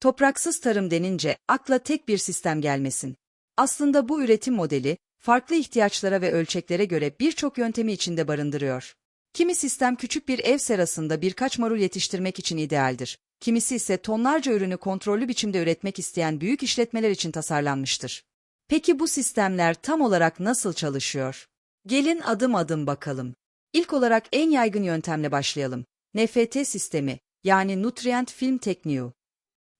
Topraksız tarım denince akla tek bir sistem gelmesin. Aslında bu üretim modeli, farklı ihtiyaçlara ve ölçeklere göre birçok yöntemi içinde barındırıyor. Kimi sistem küçük bir ev serasında birkaç marul yetiştirmek için idealdir. Kimisi ise tonlarca ürünü kontrollü biçimde üretmek isteyen büyük işletmeler için tasarlanmıştır. Peki bu sistemler tam olarak nasıl çalışıyor? Gelin adım adım bakalım. İlk olarak en yaygın yöntemle başlayalım. NFT sistemi, yani Nutrient Film Tekniği.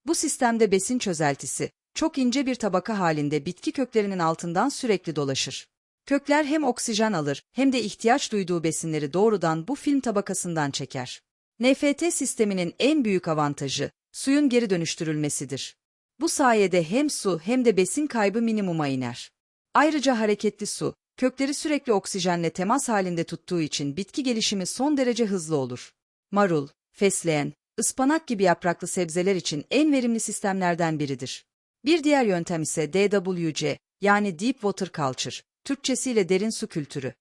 Bu sistemde besin çözeltisi, çok ince bir tabaka halinde bitki köklerinin altından sürekli dolaşır. Kökler hem oksijen alır hem de ihtiyaç duyduğu besinleri doğrudan bu film tabakasından çeker. NFT sisteminin en büyük avantajı, suyun geri dönüştürülmesidir. Bu sayede hem su hem de besin kaybı minimuma iner. Ayrıca hareketli su, kökleri sürekli oksijenle temas halinde tuttuğu için bitki gelişimi son derece hızlı olur. Marul, fesleğen, ıspanak gibi yapraklı sebzeler için en verimli sistemlerden biridir. Bir diğer yöntem ise DWC, yani Deep Water Culture, Türkçesiyle derin su kültürü.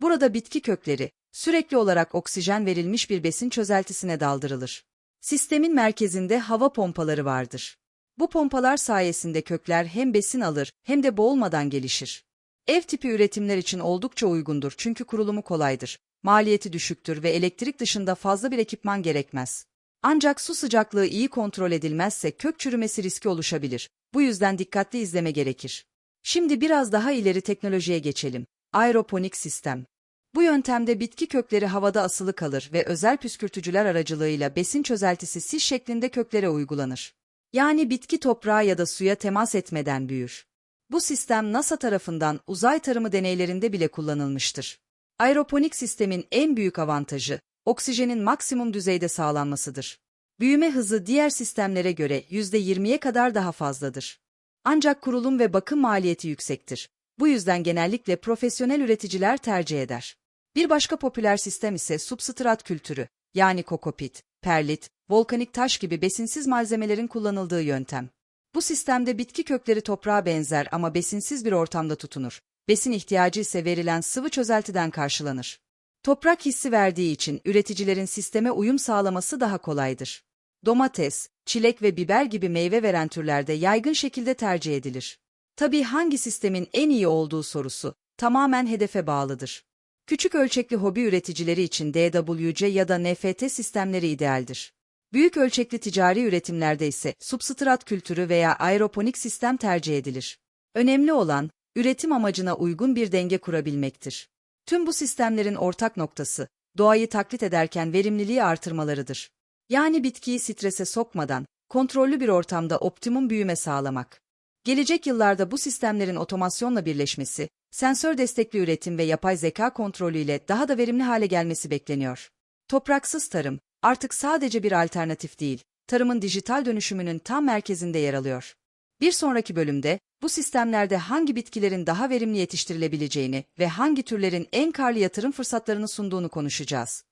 Burada bitki kökleri, sürekli olarak oksijen verilmiş bir besin çözeltisine daldırılır. Sistemin merkezinde hava pompaları vardır. Bu pompalar sayesinde kökler hem besin alır hem de boğulmadan gelişir. Ev tipi üretimler için oldukça uygundur çünkü kurulumu kolaydır. Maliyeti düşüktür ve elektrik dışında fazla bir ekipman gerekmez. Ancak su sıcaklığı iyi kontrol edilmezse kök çürümesi riski oluşabilir. Bu yüzden dikkatli izleme gerekir. Şimdi biraz daha ileri teknolojiye geçelim. Aeroponik sistem. Bu yöntemde bitki kökleri havada asılı kalır ve özel püskürtücüler aracılığıyla besin çözeltisi sis şeklinde köklere uygulanır. Yani bitki toprağa ya da suya temas etmeden büyür. Bu sistem NASA tarafından uzay tarımı deneylerinde bile kullanılmıştır. Aeroponik sistemin en büyük avantajı, oksijenin maksimum düzeyde sağlanmasıdır. Büyüme hızı diğer sistemlere göre %20'ye kadar daha fazladır. Ancak kurulum ve bakım maliyeti yüksektir. Bu yüzden genellikle profesyonel üreticiler tercih eder. Bir başka popüler sistem ise substrat kültürü, yani kokopit, perlit, volkanik taş gibi besinsiz malzemelerin kullanıldığı yöntem. Bu sistemde bitki kökleri toprağa benzer ama besinsiz bir ortamda tutunur. Besin ihtiyacı ise verilen sıvı çözeltiden karşılanır. Toprak hissi verdiği için üreticilerin sisteme uyum sağlaması daha kolaydır. Domates, çilek ve biber gibi meyve veren türlerde yaygın şekilde tercih edilir. Tabii hangi sistemin en iyi olduğu sorusu tamamen hedefe bağlıdır. Küçük ölçekli hobi üreticileri için DWC ya da NFT sistemleri idealdir. Büyük ölçekli ticari üretimlerde ise substrat kültürü veya aeroponik sistem tercih edilir. Önemli olan, üretim amacına uygun bir denge kurabilmektir. Tüm bu sistemlerin ortak noktası, doğayı taklit ederken verimliliği artırmalarıdır. Yani bitkiyi strese sokmadan, kontrollü bir ortamda optimum büyüme sağlamak. Gelecek yıllarda bu sistemlerin otomasyonla birleşmesi, sensör destekli üretim ve yapay zeka kontrolüyle daha da verimli hale gelmesi bekleniyor. Topraksız tarım, artık sadece bir alternatif değil, tarımın dijital dönüşümünün tam merkezinde yer alıyor. Bir sonraki bölümde, bu sistemlerde hangi bitkilerin daha verimli yetiştirilebileceğini ve hangi türlerin en karlı yatırım fırsatlarını sunduğunu konuşacağız.